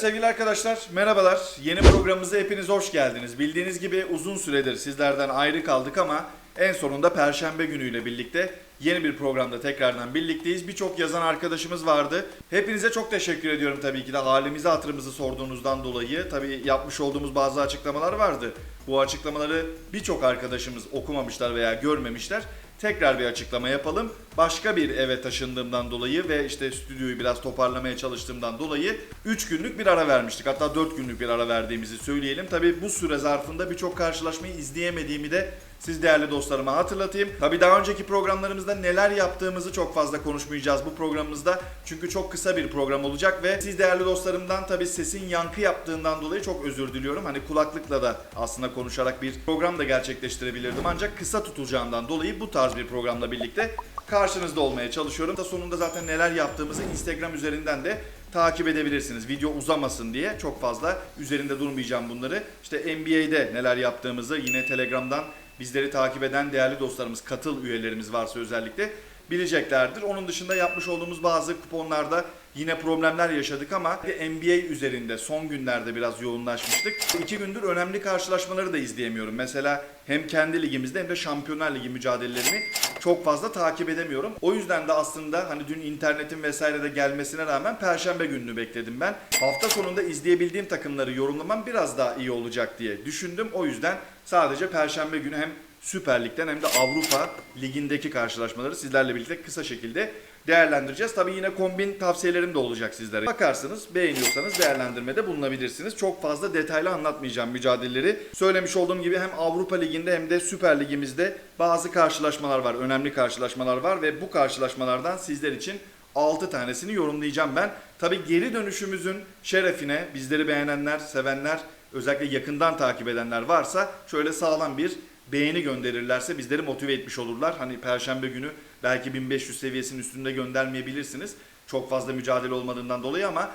sevgili arkadaşlar, merhabalar. Yeni programımıza hepiniz hoş geldiniz. Bildiğiniz gibi uzun süredir sizlerden ayrı kaldık ama en sonunda Perşembe günüyle birlikte yeni bir programda tekrardan birlikteyiz. Birçok yazan arkadaşımız vardı. Hepinize çok teşekkür ediyorum tabii ki de halimizi hatırımızı sorduğunuzdan dolayı. Tabii yapmış olduğumuz bazı açıklamalar vardı. Bu açıklamaları birçok arkadaşımız okumamışlar veya görmemişler. Tekrar bir açıklama yapalım. Başka bir eve taşındığımdan dolayı ve işte stüdyoyu biraz toparlamaya çalıştığımdan dolayı 3 günlük bir ara vermiştik. Hatta 4 günlük bir ara verdiğimizi söyleyelim. Tabii bu süre zarfında birçok karşılaşmayı izleyemediğimi de siz değerli dostlarıma hatırlatayım. Tabii daha önceki programlarımızda neler yaptığımızı çok fazla konuşmayacağız bu programımızda. Çünkü çok kısa bir program olacak ve siz değerli dostlarımdan tabii sesin yankı yaptığından dolayı çok özür diliyorum. Hani kulaklıkla da aslında konuşarak bir program da gerçekleştirebilirdim. Ancak kısa tutulacağından dolayı bu tarz bir programla birlikte karşınızda olmaya çalışıyorum. Da sonunda zaten neler yaptığımızı Instagram üzerinden de takip edebilirsiniz. Video uzamasın diye çok fazla üzerinde durmayacağım bunları. İşte NBA'de neler yaptığımızı yine Telegram'dan bizleri takip eden değerli dostlarımız, katıl üyelerimiz varsa özellikle bileceklerdir. Onun dışında yapmış olduğumuz bazı kuponlarda yine problemler yaşadık ama NBA üzerinde son günlerde biraz yoğunlaşmıştık. İki gündür önemli karşılaşmaları da izleyemiyorum. Mesela hem kendi ligimizde hem de Şampiyonlar Ligi mücadelelerini çok fazla takip edemiyorum. O yüzden de aslında hani dün internetin vesaire de gelmesine rağmen Perşembe gününü bekledim ben. Hafta sonunda izleyebildiğim takımları yorumlamam biraz daha iyi olacak diye düşündüm. O yüzden sadece Perşembe günü hem Süper Lig'den hem de Avrupa Ligi'ndeki karşılaşmaları sizlerle birlikte kısa şekilde değerlendireceğiz. Tabii yine kombin tavsiyelerim de olacak sizlere. Bakarsınız, beğeniyorsanız değerlendirmede bulunabilirsiniz. Çok fazla detaylı anlatmayacağım mücadeleleri. Söylemiş olduğum gibi hem Avrupa Ligi'nde hem de Süper Lig'imizde bazı karşılaşmalar var, önemli karşılaşmalar var ve bu karşılaşmalardan sizler için 6 tanesini yorumlayacağım ben. Tabii geri dönüşümüzün şerefine bizleri beğenenler, sevenler, özellikle yakından takip edenler varsa şöyle sağlam bir beğeni gönderirlerse bizleri motive etmiş olurlar. Hani perşembe günü belki 1500 seviyesinin üstünde göndermeyebilirsiniz. Çok fazla mücadele olmadığından dolayı ama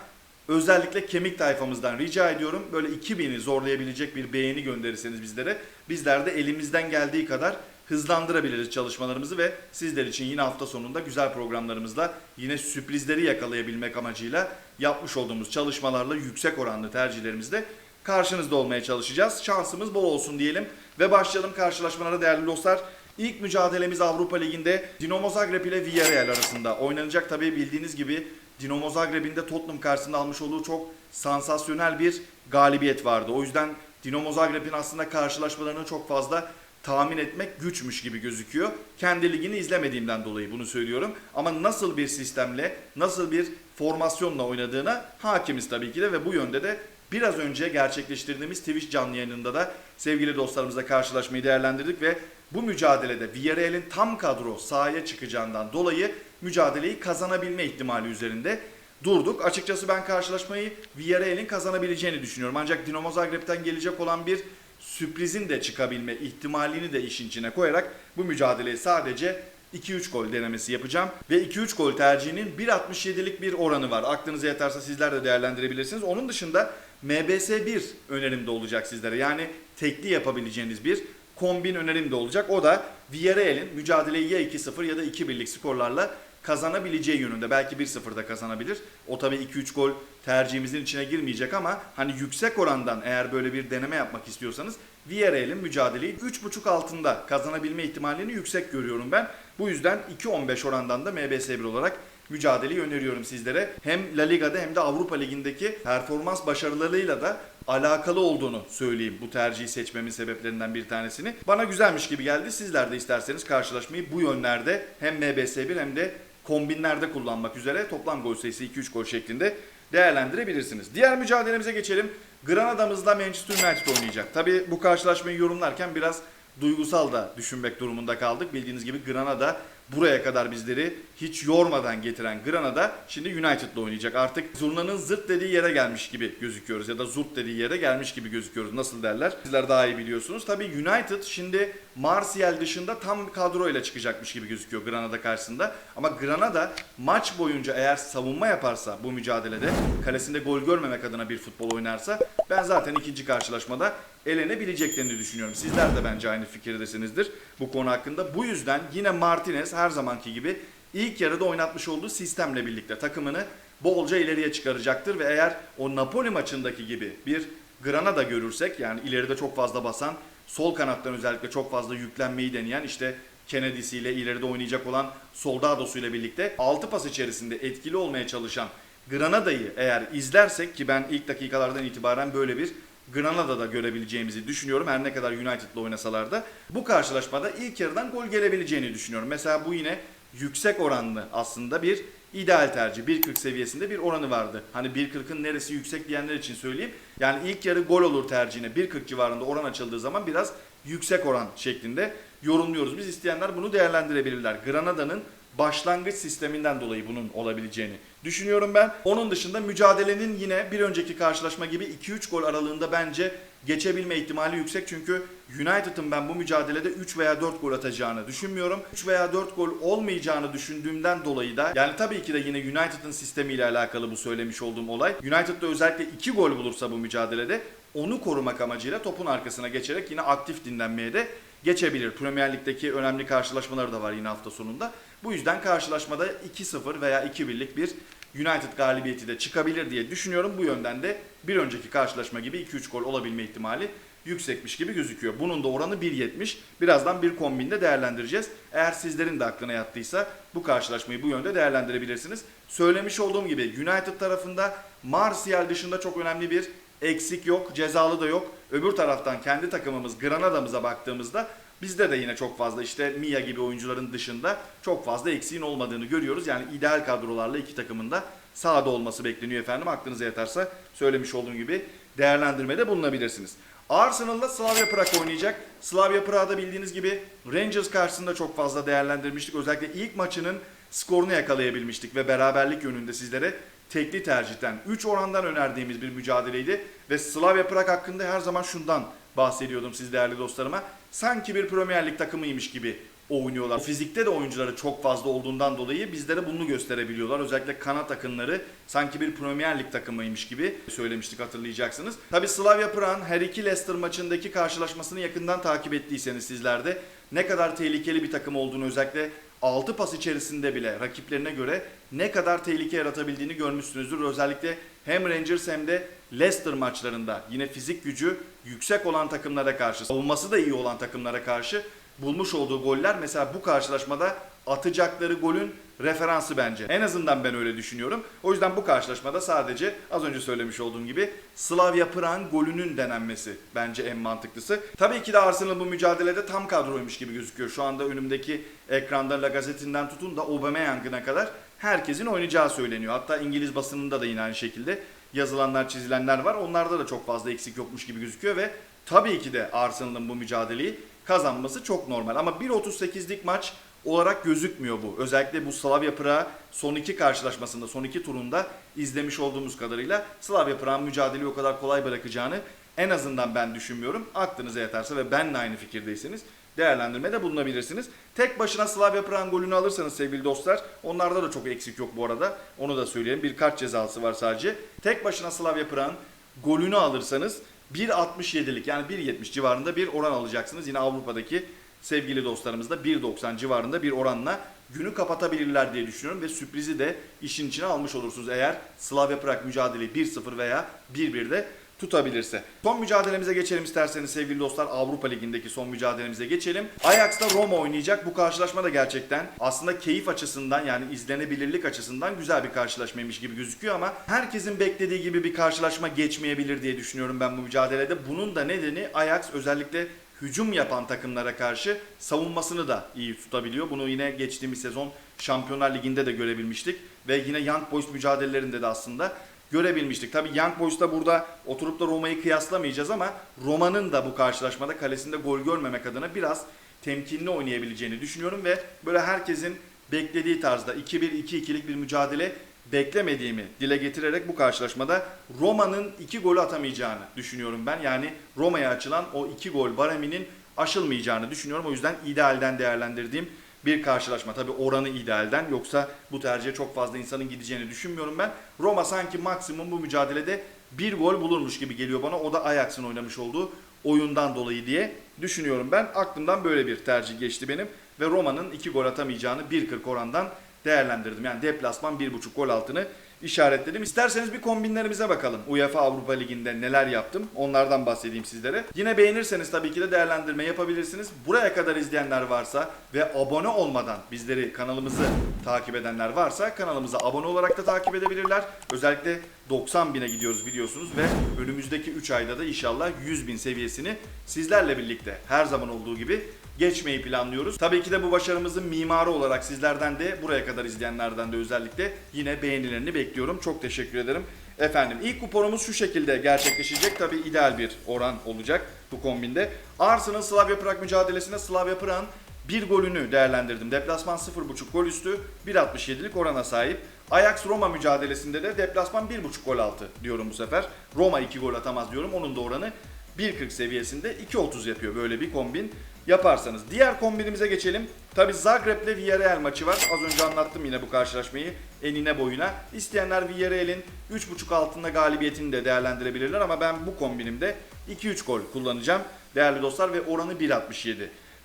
özellikle kemik tayfamızdan rica ediyorum. Böyle 2000'i zorlayabilecek bir beğeni gönderirseniz bizlere. Bizler de elimizden geldiği kadar hızlandırabiliriz çalışmalarımızı ve sizler için yine hafta sonunda güzel programlarımızla yine sürprizleri yakalayabilmek amacıyla yapmış olduğumuz çalışmalarla yüksek oranlı tercihlerimizle karşınızda olmaya çalışacağız. Şansımız bol olsun diyelim ve başlayalım karşılaşmalara değerli dostlar. İlk mücadelemiz Avrupa Ligi'nde Dinamo Zagreb ile Villarreal arasında oynanacak. Tabii bildiğiniz gibi Dinamo Zagreb'in de Tottenham karşısında almış olduğu çok sansasyonel bir galibiyet vardı. O yüzden Dinamo Zagreb'in aslında karşılaşmalarını çok fazla tahmin etmek güçmüş gibi gözüküyor. Kendi ligini izlemediğimden dolayı bunu söylüyorum. Ama nasıl bir sistemle, nasıl bir formasyonla oynadığına hakimiz tabii ki de ve bu yönde de biraz önce gerçekleştirdiğimiz Twitch canlı yayınında da sevgili dostlarımızla karşılaşmayı değerlendirdik ve bu mücadelede Villarreal'in tam kadro sahaya çıkacağından dolayı mücadeleyi kazanabilme ihtimali üzerinde durduk. Açıkçası ben karşılaşmayı Villarreal'in kazanabileceğini düşünüyorum. Ancak Dinamo Zagreb'ten gelecek olan bir sürprizin de çıkabilme ihtimalini de işin içine koyarak bu mücadeleyi sadece 2-3 gol denemesi yapacağım. Ve 2-3 gol tercihinin 1.67'lik bir oranı var. Aklınıza yatarsa sizler de değerlendirebilirsiniz. Onun dışında MBS 1 önerim de olacak sizlere. Yani tekli yapabileceğiniz bir kombin önerim de olacak. O da Villarreal'in mücadeleyi ya 2-0 ya da 2-1'lik skorlarla kazanabileceği yönünde. Belki 1-0'da kazanabilir. O tabii 2-3 gol tercihimizin içine girmeyecek ama hani yüksek orandan eğer böyle bir deneme yapmak istiyorsanız Villarreal'in mücadeleyi 3.5 altında kazanabilme ihtimalini yüksek görüyorum ben. Bu yüzden 2.15 orandan da MBS 1 olarak mücadeleyi öneriyorum sizlere. Hem La Liga'da hem de Avrupa Ligi'ndeki performans başarılarıyla da alakalı olduğunu söyleyeyim bu tercihi seçmemin sebeplerinden bir tanesini. Bana güzelmiş gibi geldi. Sizler de isterseniz karşılaşmayı bu yönlerde hem MBS 1 hem de kombinlerde kullanmak üzere toplam gol sayısı 2-3 gol şeklinde değerlendirebilirsiniz. Diğer mücadelemize geçelim. Granada'mızla Manchester United oynayacak. Tabi bu karşılaşmayı yorumlarken biraz duygusal da düşünmek durumunda kaldık. Bildiğiniz gibi Granada buraya kadar bizleri hiç yormadan getiren Granada şimdi United'la oynayacak. Artık zurnanın zırt dediği yere gelmiş gibi gözüküyoruz ya da zurt dediği yere gelmiş gibi gözüküyoruz. Nasıl derler? Sizler daha iyi biliyorsunuz. Tabii United şimdi Martial dışında tam kadroyla çıkacakmış gibi gözüküyor Granada karşısında. Ama Granada maç boyunca eğer savunma yaparsa bu mücadelede kalesinde gol görmemek adına bir futbol oynarsa ben zaten ikinci karşılaşmada elenebileceklerini düşünüyorum. Sizler de bence aynı fikirdesinizdir bu konu hakkında. Bu yüzden yine Martinez her zamanki gibi ilk yarıda oynatmış olduğu sistemle birlikte takımını bolca ileriye çıkaracaktır ve eğer o Napoli maçındaki gibi bir Granada görürsek yani ileride çok fazla basan sol kanattan özellikle çok fazla yüklenmeyi deneyen işte Kennedy'siyle ileride oynayacak olan Soldado'su ile birlikte 6 pas içerisinde etkili olmaya çalışan Granada'yı eğer izlersek ki ben ilk dakikalardan itibaren böyle bir Granada'da görebileceğimizi düşünüyorum. Her ne kadar United'la oynasalar da bu karşılaşmada ilk yarıdan gol gelebileceğini düşünüyorum. Mesela bu yine yüksek oranlı aslında bir ideal tercih. 1.40 seviyesinde bir oranı vardı. Hani 1.40'ın neresi yüksek diyenler için söyleyeyim. Yani ilk yarı gol olur tercihine 1.40 civarında oran açıldığı zaman biraz yüksek oran şeklinde yorumluyoruz. Biz isteyenler bunu değerlendirebilirler. Granada'nın başlangıç sisteminden dolayı bunun olabileceğini düşünüyorum ben. Onun dışında mücadelenin yine bir önceki karşılaşma gibi 2-3 gol aralığında bence geçebilme ihtimali yüksek. Çünkü United'ın ben bu mücadelede 3 veya 4 gol atacağını düşünmüyorum. 3 veya 4 gol olmayacağını düşündüğümden dolayı da yani tabii ki de yine United'ın sistemiyle alakalı bu söylemiş olduğum olay. United'da özellikle 2 gol bulursa bu mücadelede onu korumak amacıyla topun arkasına geçerek yine aktif dinlenmeye de geçebilir. Premier Lig'deki önemli karşılaşmaları da var yine hafta sonunda. Bu yüzden karşılaşmada 2-0 veya 2-1'lik bir United galibiyeti de çıkabilir diye düşünüyorum. Bu yönden de bir önceki karşılaşma gibi 2-3 gol olabilme ihtimali yüksekmiş gibi gözüküyor. Bunun da oranı 1.70. Birazdan bir kombinde değerlendireceğiz. Eğer sizlerin de aklına yattıysa bu karşılaşmayı bu yönde değerlendirebilirsiniz. Söylemiş olduğum gibi United tarafında Martial dışında çok önemli bir eksik yok, cezalı da yok. Öbür taraftan kendi takımımız Granada'mıza baktığımızda bizde de yine çok fazla işte Mia gibi oyuncuların dışında çok fazla eksiğin olmadığını görüyoruz. Yani ideal kadrolarla iki takımın da sahada olması bekleniyor efendim. Aklınıza yatarsa söylemiş olduğum gibi değerlendirmede bulunabilirsiniz. Arsenal'da Slavia Prag oynayacak. Slavia Prag'da bildiğiniz gibi Rangers karşısında çok fazla değerlendirmiştik. Özellikle ilk maçının skorunu yakalayabilmiştik ve beraberlik yönünde sizlere tekli tercihten 3 orandan önerdiğimiz bir mücadeleydi. Ve Slavia Prag hakkında her zaman şundan bahsediyordum siz değerli dostlarıma. Sanki bir Premier Lig takımıymış gibi oynuyorlar. Fizikte de oyuncuları çok fazla olduğundan dolayı bizlere bunu gösterebiliyorlar. Özellikle kanat akınları sanki bir Premier Lig takımıymış gibi söylemiştik hatırlayacaksınız. Tabi Slavia Prag'ın her iki Leicester maçındaki karşılaşmasını yakından takip ettiyseniz sizler de ne kadar tehlikeli bir takım olduğunu özellikle 6 pas içerisinde bile rakiplerine göre ne kadar tehlike yaratabildiğini görmüşsünüzdür. Özellikle hem Rangers hem de Leicester maçlarında yine fizik gücü yüksek olan takımlara karşı, savunması da iyi olan takımlara karşı bulmuş olduğu goller mesela bu karşılaşmada atacakları golün referansı bence. En azından ben öyle düşünüyorum. O yüzden bu karşılaşmada sadece az önce söylemiş olduğum gibi Slavia Prag'ın golünün denenmesi bence en mantıklısı. Tabii ki de Arsenal bu mücadelede tam kadroymuş gibi gözüküyor. Şu anda önümdeki ekranda La Gazette'inden tutun da Aubameyang'ına kadar herkesin oynayacağı söyleniyor. Hatta İngiliz basınında da yine aynı şekilde yazılanlar, çizilenler var. Onlarda da çok fazla eksik yokmuş gibi gözüküyor ve tabii ki de Arsenal'ın bu mücadeleyi kazanması çok normal. Ama 1.38'lik maç olarak gözükmüyor bu. Özellikle bu Slavia Prag son iki karşılaşmasında, son iki turunda izlemiş olduğumuz kadarıyla Slavia Prag'ın mücadeleyi o kadar kolay bırakacağını en azından ben düşünmüyorum. Aklınıza yatarsa ve benle aynı fikirdeyseniz değerlendirmede bulunabilirsiniz. Tek başına Slavia Prag'ın golünü alırsanız sevgili dostlar, onlarda da çok eksik yok bu arada. Onu da söyleyelim. Birkaç cezası var sadece. Tek başına Slavia Prag'ın golünü alırsanız 1.67'lik yani 1.70 civarında bir oran alacaksınız. Yine Avrupa'daki sevgili dostlarımız da 1.90 civarında bir oranla günü kapatabilirler diye düşünüyorum ve sürprizi de işin içine almış olursunuz eğer Slavia Prag mücadeleyi 1-0 veya 1-1'de tutabilirse. Son mücadelemize geçelim isterseniz sevgili dostlar. Avrupa Ligi'ndeki son mücadelemize geçelim. Ajax'ta Roma oynayacak. Bu karşılaşma da gerçekten aslında keyif açısından yani izlenebilirlik açısından güzel bir karşılaşmaymış gibi gözüküyor ama herkesin beklediği gibi bir karşılaşma geçmeyebilir diye düşünüyorum ben bu mücadelede. Bunun da nedeni Ajax özellikle hücum yapan takımlara karşı savunmasını da iyi tutabiliyor. Bunu yine geçtiğimiz sezon Şampiyonlar Ligi'nde de görebilmiştik ve yine Young Boys mücadelelerinde de aslında görebilmiştik. Tabii Young Boys'ta burada oturup da Roma'yı kıyaslamayacağız ama Roma'nın da bu karşılaşmada kalesinde gol görmemek adına biraz temkinli oynayabileceğini düşünüyorum ve böyle herkesin beklediği tarzda 2-1-2-2'lik bir mücadele beklemediğimi dile getirerek bu karşılaşmada Roma'nın 2 golü atamayacağını düşünüyorum ben. Yani Roma'ya açılan o 2 gol bareminin aşılmayacağını düşünüyorum. O yüzden idealden değerlendirdiğim bir karşılaşma. Tabi oranı idealden yoksa bu tercihe çok fazla insanın gideceğini düşünmüyorum ben. Roma sanki maksimum bu mücadelede bir gol bulurmuş gibi geliyor bana. O da Ajax'ın oynamış olduğu oyundan dolayı diye düşünüyorum ben. Aklımdan böyle bir tercih geçti benim ve Roma'nın 2 gol atamayacağını 1.40 orandan değerlendirdim. Yani deplasman 1.5 gol altını işaretledim. İsterseniz bir kombinlerimize bakalım. UEFA Avrupa Ligi'nde neler yaptım onlardan bahsedeyim sizlere. Yine beğenirseniz tabii ki de değerlendirme yapabilirsiniz. Buraya kadar izleyenler varsa ve abone olmadan bizleri kanalımızı takip edenler varsa kanalımıza abone olarak da takip edebilirler. Özellikle 90 bine gidiyoruz biliyorsunuz ve önümüzdeki 3 ayda da inşallah 100 bin seviyesini sizlerle birlikte her zaman olduğu gibi geçmeyi planlıyoruz. Tabii ki de bu başarımızın mimarı olarak sizlerden de buraya kadar izleyenlerden de özellikle yine beğenilerini bekliyorum. Çok teşekkür ederim. Efendim ilk kuponumuz şu şekilde gerçekleşecek. Tabii ideal bir oran olacak bu kombinde. Arsenal Slavia Prag mücadelesinde Slavia Prag'ın bir golünü değerlendirdim. Deplasman 0.5 gol üstü 1.67'lik orana sahip. Ajax Roma mücadelesinde de deplasman 1.5 gol altı diyorum bu sefer. Roma 2 gol atamaz diyorum. Onun da oranı 1.40 seviyesinde 2.30 yapıyor böyle bir kombin yaparsanız. Diğer kombinimize geçelim. Tabi Zagreb'le Villarreal maçı var. Az önce anlattım yine bu karşılaşmayı enine boyuna. İsteyenler Villarreal'in 3.5 altında galibiyetini de değerlendirebilirler ama ben bu kombinimde 2-3 gol kullanacağım değerli dostlar ve oranı 1.67.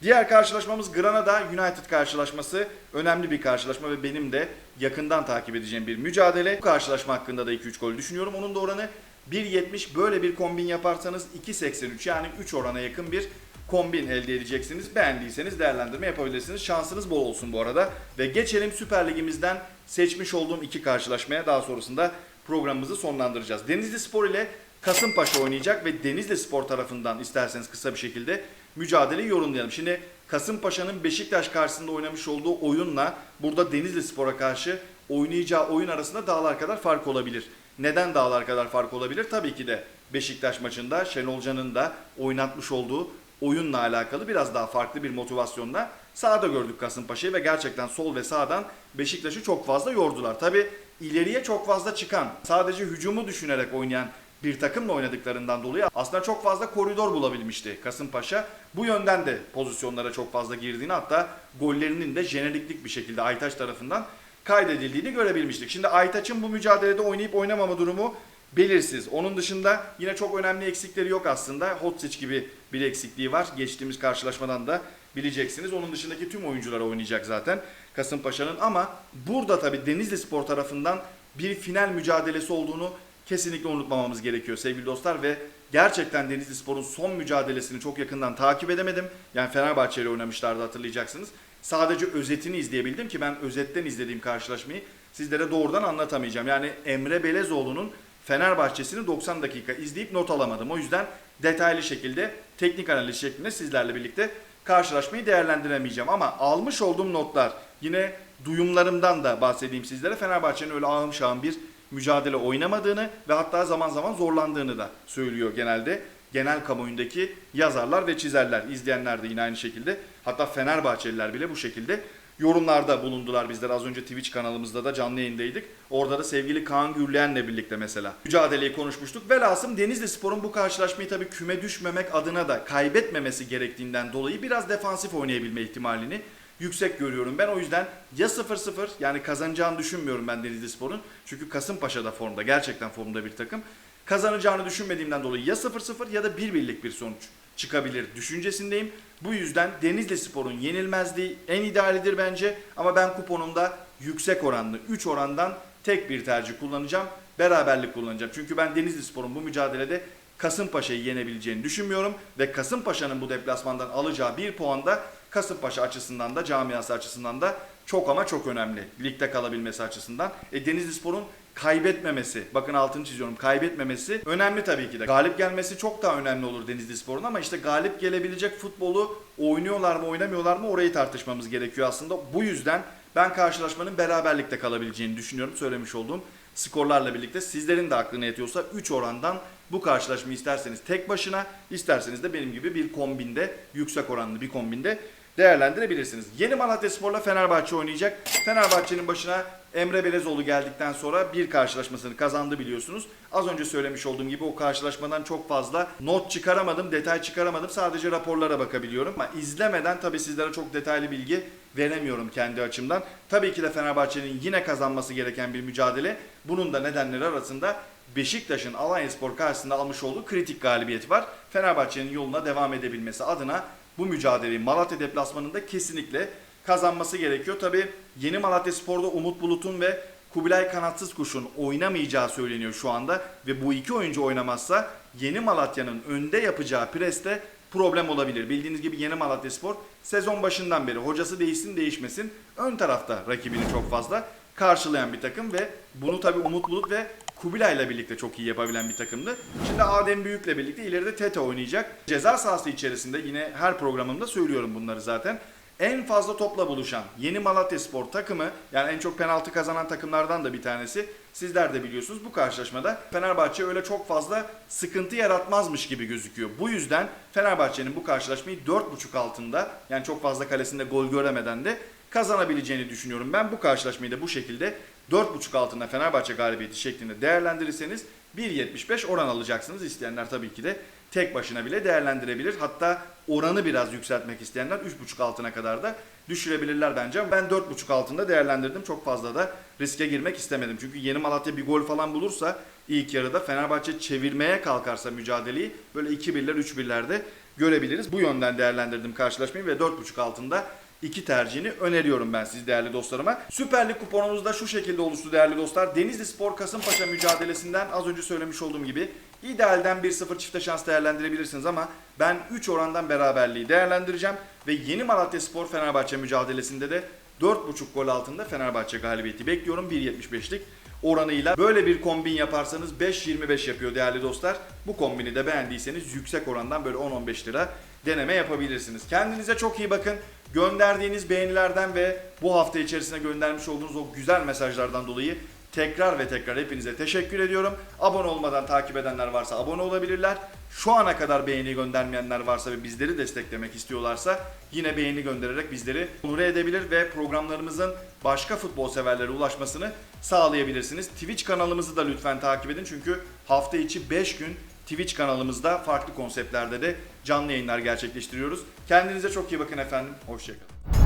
Diğer karşılaşmamız Granada United karşılaşması. Önemli bir karşılaşma ve benim de yakından takip edeceğim bir mücadele. Bu karşılaşma hakkında da 2-3 gol düşünüyorum. Onun da oranı 1.70 böyle bir kombin yaparsanız 2.83 yani 3 orana yakın bir kombin elde edeceksiniz. Beğendiyseniz değerlendirme yapabilirsiniz. Şansınız bol olsun bu arada. Ve geçelim Süper Ligimizden seçmiş olduğum iki karşılaşmaya. Daha sonrasında programımızı sonlandıracağız. Denizli Spor ile Kasımpaşa oynayacak ve Denizli Spor tarafından isterseniz kısa bir şekilde mücadeleyi yorumlayalım. Şimdi Kasımpaşa'nın Beşiktaş karşısında oynamış olduğu oyunla burada Denizli Spor'a karşı oynayacağı oyun arasında dağlar kadar fark olabilir. Neden dağlar kadar fark olabilir? Tabii ki de Beşiktaş maçında Şenol Can'ın da oynatmış olduğu oyunla alakalı biraz daha farklı bir motivasyonla sahada gördük Kasımpaşa'yı ve gerçekten sol ve sağdan Beşiktaş'ı çok fazla yordular. Tabi ileriye çok fazla çıkan, sadece hücumu düşünerek oynayan bir takımla oynadıklarından dolayı aslında çok fazla koridor bulabilmişti Kasımpaşa. Bu yönden de pozisyonlara çok fazla girdiğini hatta gollerinin de jeneriklik bir şekilde Aytaç tarafından kaydedildiğini görebilmiştik. Şimdi Aytaç'ın bu mücadelede oynayıp oynamama durumu belirsiz. Onun dışında yine çok önemli eksikleri yok aslında. Hotsic gibi bir eksikliği var. Geçtiğimiz karşılaşmadan da bileceksiniz. Onun dışındaki tüm oyuncular oynayacak zaten Kasımpaşa'nın ama burada tabii Denizli Spor tarafından bir final mücadelesi olduğunu kesinlikle unutmamamız gerekiyor sevgili dostlar ve gerçekten Denizli Spor'un son mücadelesini çok yakından takip edemedim. Yani Fenerbahçe ile oynamışlardı hatırlayacaksınız. Sadece özetini izleyebildim ki ben özetten izlediğim karşılaşmayı sizlere doğrudan anlatamayacağım. Yani Emre Belezoğlu'nun Fenerbahçe'sini 90 dakika izleyip not alamadım. O yüzden detaylı şekilde teknik analiz şeklinde sizlerle birlikte karşılaşmayı değerlendiremeyeceğim. Ama almış olduğum notlar yine duyumlarımdan da bahsedeyim sizlere. Fenerbahçe'nin öyle ağım şahım bir mücadele oynamadığını ve hatta zaman zaman zorlandığını da söylüyor genelde. Genel kamuoyundaki yazarlar ve çizerler, izleyenler de yine aynı şekilde. Hatta Fenerbahçeliler bile bu şekilde yorumlarda bulundular bizler. Az önce Twitch kanalımızda da canlı yayındaydık. Orada da sevgili Kaan Gürleyen'le birlikte mesela mücadeleyi konuşmuştuk. Velhasım Denizli Spor'un bu karşılaşmayı tabii küme düşmemek adına da kaybetmemesi gerektiğinden dolayı biraz defansif oynayabilme ihtimalini yüksek görüyorum. Ben o yüzden ya 0-0 yani kazanacağını düşünmüyorum ben Denizli Spor'un. Çünkü Kasımpaşa da formda. Gerçekten formda bir takım. Kazanacağını düşünmediğimden dolayı ya 0-0 ya da 1-1'lik bir sonuç çıkabilir düşüncesindeyim. Bu yüzden Denizli Spor'un yenilmezliği en idealidir bence. Ama ben kuponumda yüksek oranlı 3 orandan tek bir tercih kullanacağım. Beraberlik kullanacağım. Çünkü ben Denizli Spor'un bu mücadelede Kasımpaşa'yı yenebileceğini düşünmüyorum. Ve Kasımpaşa'nın bu deplasmandan alacağı bir puan da Kasımpaşa açısından da camiası açısından da çok ama çok önemli. Ligde kalabilmesi açısından. E, Denizli Spor'un kaybetmemesi, bakın altını çiziyorum, kaybetmemesi önemli tabii ki de. Galip gelmesi çok daha önemli olur Denizli Spor'un ama işte galip gelebilecek futbolu oynuyorlar mı oynamıyorlar mı orayı tartışmamız gerekiyor aslında. Bu yüzden ben karşılaşmanın beraberlikte kalabileceğini düşünüyorum söylemiş olduğum skorlarla birlikte. Sizlerin de aklına yetiyorsa 3 orandan bu karşılaşmayı isterseniz tek başına, isterseniz de benim gibi bir kombinde, yüksek oranlı bir kombinde değerlendirebilirsiniz. Yeni Malatya Spor'la Fenerbahçe oynayacak. Fenerbahçe'nin başına Emre Belezoğlu geldikten sonra bir karşılaşmasını kazandı biliyorsunuz. Az önce söylemiş olduğum gibi o karşılaşmadan çok fazla not çıkaramadım, detay çıkaramadım. Sadece raporlara bakabiliyorum. Ama izlemeden tabii sizlere çok detaylı bilgi veremiyorum kendi açımdan. Tabii ki de Fenerbahçe'nin yine kazanması gereken bir mücadele. Bunun da nedenleri arasında Beşiktaş'ın Alanyaspor karşısında almış olduğu kritik galibiyet var. Fenerbahçe'nin yoluna devam edebilmesi adına bu mücadeleyi Malatya deplasmanında kesinlikle kazanması gerekiyor. Tabi yeni Malatya Spor'da Umut Bulut'un ve Kubilay Kanatsız Kuş'un oynamayacağı söyleniyor şu anda ve bu iki oyuncu oynamazsa Yeni Malatya'nın önde yapacağı preste problem olabilir. Bildiğiniz gibi Yeni Malatya Spor sezon başından beri hocası değişsin değişmesin ön tarafta rakibini çok fazla karşılayan bir takım ve bunu tabii Umut Bulut ve Kubilay'la birlikte çok iyi yapabilen bir takımdı. Şimdi Adem Büyük'le birlikte ileride Tete oynayacak. Ceza sahası içerisinde yine her programımda söylüyorum bunları zaten. En fazla topla buluşan Yeni Malatya Spor takımı yani en çok penaltı kazanan takımlardan da bir tanesi. Sizler de biliyorsunuz bu karşılaşmada Fenerbahçe öyle çok fazla sıkıntı yaratmazmış gibi gözüküyor. Bu yüzden Fenerbahçe'nin bu karşılaşmayı 4.5 altında yani çok fazla kalesinde gol göremeden de kazanabileceğini düşünüyorum. Ben bu karşılaşmayı da bu şekilde 4.5 altında Fenerbahçe galibiyeti şeklinde değerlendirirseniz 1.75 oran alacaksınız. İsteyenler tabii ki de tek başına bile değerlendirebilir. Hatta oranı biraz yükseltmek isteyenler 3.5 altına kadar da düşürebilirler bence. Ben 4.5 altında değerlendirdim. Çok fazla da riske girmek istemedim. Çünkü Yeni Malatya bir gol falan bulursa ilk yarıda Fenerbahçe çevirmeye kalkarsa mücadeleyi böyle 2-1'ler 3-1'lerde görebiliriz. Bu yönden değerlendirdim karşılaşmayı ve 4.5 altında iki tercihini öneriyorum ben siz değerli dostlarıma. Süper Lig kuponumuz da şu şekilde oluştu değerli dostlar. Denizli Spor Kasımpaşa mücadelesinden az önce söylemiş olduğum gibi idealden 1-0 çifte şans değerlendirebilirsiniz ama ben 3 orandan beraberliği değerlendireceğim ve Yeni Malatya Spor Fenerbahçe mücadelesinde de 4.5 gol altında Fenerbahçe galibiyeti bekliyorum 1.75'lik oranıyla. Böyle bir kombin yaparsanız 5.25 yapıyor değerli dostlar. Bu kombini de beğendiyseniz yüksek orandan böyle 10-15 lira deneme yapabilirsiniz. Kendinize çok iyi bakın. Gönderdiğiniz beğenilerden ve bu hafta içerisinde göndermiş olduğunuz o güzel mesajlardan dolayı tekrar ve tekrar hepinize teşekkür ediyorum. Abone olmadan takip edenler varsa abone olabilirler. Şu ana kadar beğeni göndermeyenler varsa ve bizleri desteklemek istiyorlarsa yine beğeni göndererek bizleri onure edebilir ve programlarımızın başka futbol severlere ulaşmasını sağlayabilirsiniz. Twitch kanalımızı da lütfen takip edin çünkü hafta içi 5 gün Twitch kanalımızda farklı konseptlerde de canlı yayınlar gerçekleştiriyoruz. Kendinize çok iyi bakın efendim. Hoşçakalın.